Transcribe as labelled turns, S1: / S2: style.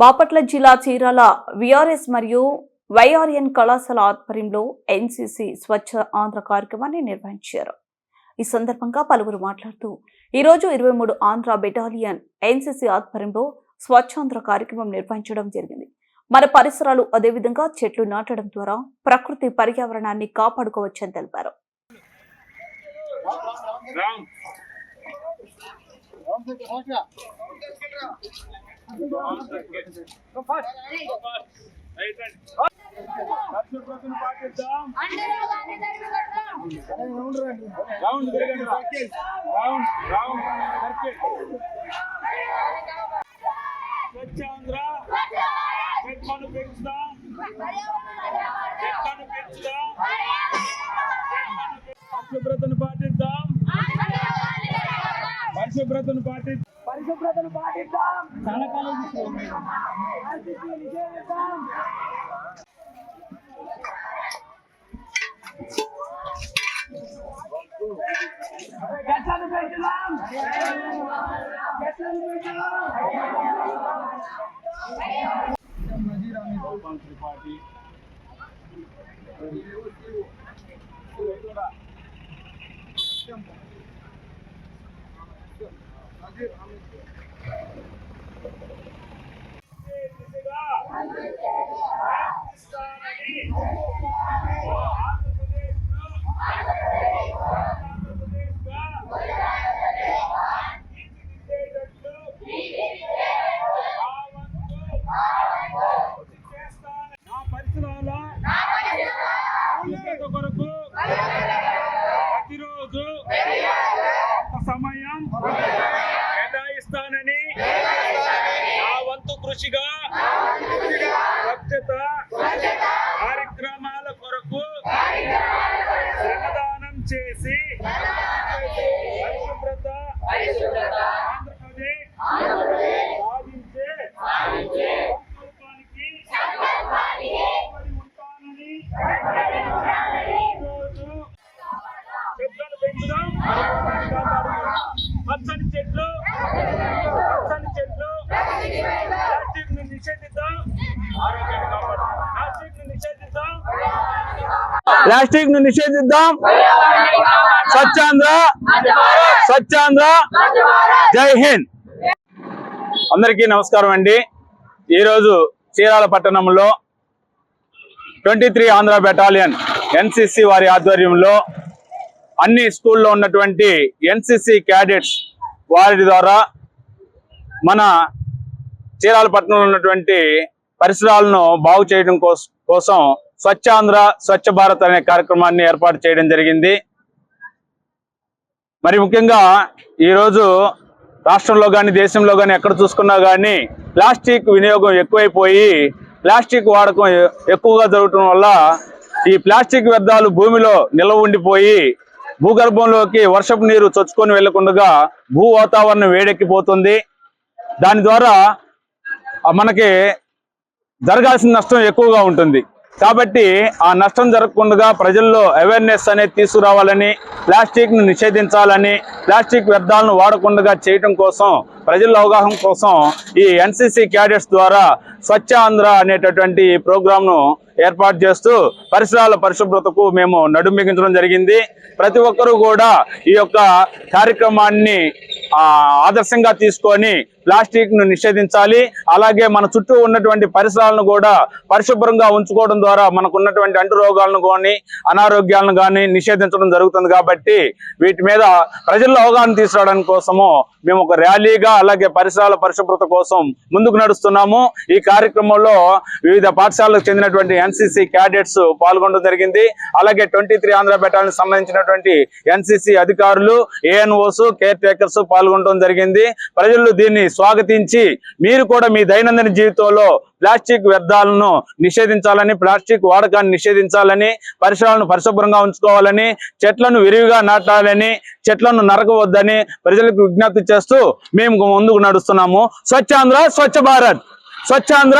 S1: బాపట్ల జిల్లా చీరాల విఆర్ఎస్ మరియు వైఆర్ఎన్ కళాశాల ఆధ్వర్యంలో ఎన్సీసీ స్వచ్ఛ ఆంధ్ర కార్యక్రమాన్ని నిర్వహించారు. ఈ సందర్భంగా పలువురు మాట్లాడుతూ ఈరోజు ఇరవై మూడు ఆంధ్ర బెటాలియన్ ఎన్సీసీ ఆధ్వర్యంలో స్వచ్ఛాంధ్ర కార్యక్రమం నిర్వహించడం జరిగింది. మన పరిసరాలు అదేవిధంగా చెట్లు నాటడం ద్వారా ప్రకృతి పర్యావరణాన్ని కాపాడుకోవచ్చని తెలిపారు.
S2: స్వచ్ఛాంధ్ర చెట్లను పెంచుదాం చెట్లను పెంచుదాం పరిశుభ్రతను పాటిద్దాం పరిశుభ్రతను పాటి పరిశుభ్రతను పాటిద్దాం. చెట్లను పెంచుదాం చెట్లను పెంచుదాం Gopal Tripathi I'm in jail. కేటాయిస్తానని నా వంతు కృషిగా స్వచ్ఛత కార్యక్రమాల కొరకు శ్రమదానం చేసి పరిశుభ్రత ఆంధ్రప్రదేశ్ సాధించే సంకల్పానికి కట్టుబడి ఉంటానని ఈరోజు చెట్లను పెంచుదాం పచ్చని చెట్లు పచ్చని చెట్లు ప్లాస్టిక్ని నిషేధిద్దాం ఆరోగ్యాన్ని కాపాడు ప్లాస్టిక్ని నిషేధిద్దాం ప్లాస్టిక్ను నిషేధిద్దాం. స్వచ్ఛాంధ్ర. స్వచ్ఛాంధ్ర. జై హింద్. అందరికీ నమస్కారం అండి. ఈరోజు చీరాల పట్టణంలో twenty three Andhra battalion NCC వారి ఆధ్వర్యంలో అన్ని స్కూల్లో ఉన్నటువంటి ఎన్సిసి క్యాడెట్స్ వారి ద్వారా మన చీరాల పట్టణంలో ఉన్నటువంటి పరిసరాలను బాగు చేయడం కోసం స్వచ్ఛాంధ్ర స్వచ్ఛ భారత్ అనే కార్యక్రమాన్ని ఏర్పాటు చేయడం జరిగింది. మరి ముఖ్యంగా ఈరోజు రాష్ట్రంలో కానీ దేశంలో కానీ ఎక్కడ చూసుకున్నా కానీ ప్లాస్టిక్ వినియోగం ఎక్కువైపోయి ప్లాస్టిక్ వాడకం ఎక్కువగా జరగటం వల్ల ఈ ప్లాస్టిక్ వ్యర్థాలు భూమిలో నిల్వ ఉండిపోయి భూగర్భంలోకి వర్షపు నీరు చొచ్చుకొని వెళ్ళకుండా భూ వాతావరణం వేడెక్కిపోతుంది. దాని ద్వారా మనకి జరగాల్సిన నష్టం ఎక్కువగా ఉంటుంది. కాబట్టి ఆ నష్టం జరగకుండా ప్రజల్లో అవేర్నెస్ అనేది తీసుకురావాలని ప్లాస్టిక్ను నిషేధించాలని ప్లాస్టిక్ వ్యర్థాలను వాడకుండా చేయటం కోసం ప్రజల అవగాహన కోసం ఈ ఎన్సీసీ క్యాడెట్స్ ద్వారా స్వచ్ఛ ఆంధ్ర అనేటటువంటి ప్రోగ్రామ్ను ఏర్పాటు చేస్తూ పరిసరాల పరిశుభ్రతకు మేము నడుం బిగించడం జరిగింది. ప్రతి ఒక్కరూ కూడా ఈ యొక్క కార్యక్రమాన్ని ఆదర్శంగా తీసుకొని ప్లాస్టిక్ను నిషేధించాలి. అలాగే మన చుట్టూ ఉన్నటువంటి పరిసరాలను కూడా పరిశుభ్రంగా ఉంచుకోవడం ద్వారా మనకు ఉన్నటువంటి అంటు రోగాలను కానీ అనారోగ్యాలను కానీ నిషేధించడం జరుగుతుంది కాబట్టి వీటి మీద ప్రజల్లో అవగాహన తీసుకురావడానికి కోసము మేము ఒక ర్యాలీగా అలాగే పరిసరాల పరిశుభ్రత కోసం ముందుకు నడుస్తున్నాము. ఈ కార్యక్రమంలో వివిధ పాఠశాలకు చెందినటువంటి ఎన్సిసి క్యాడెట్స్ పాల్గొనడం జరిగింది. అలాగే ట్వంటీ త్రీ ఆంధ్ర బెటాలకు సంబంధించినటువంటి ఎన్సిసి అధికారులు ఏఎన్ఓస్ కేర్ టేకర్స్ పాల్గొనడం జరిగింది. ప్రజలు దీన్ని స్వాగతించి మీరు కూడా మీ దైనందిన జీవితంలో ప్లాస్టిక్ వ్యర్థాలను నిషేధించాలని ప్లాస్టిక్ వాడకాన్ని నిషేధించాలని పరిసరాలను పరిశుభ్రంగా ఉంచుకోవాలని చెట్లను విరివిగా నాటాలని చెట్లను నరకవద్దని ప్రజలకు విజ్ఞప్తి చేస్తూ మేము ముందుకు నడుస్తున్నాము. స్వచ్ఛాంధ్ర స్వచ్ఛ భారత్. స్వచ్ఛాంధ్ర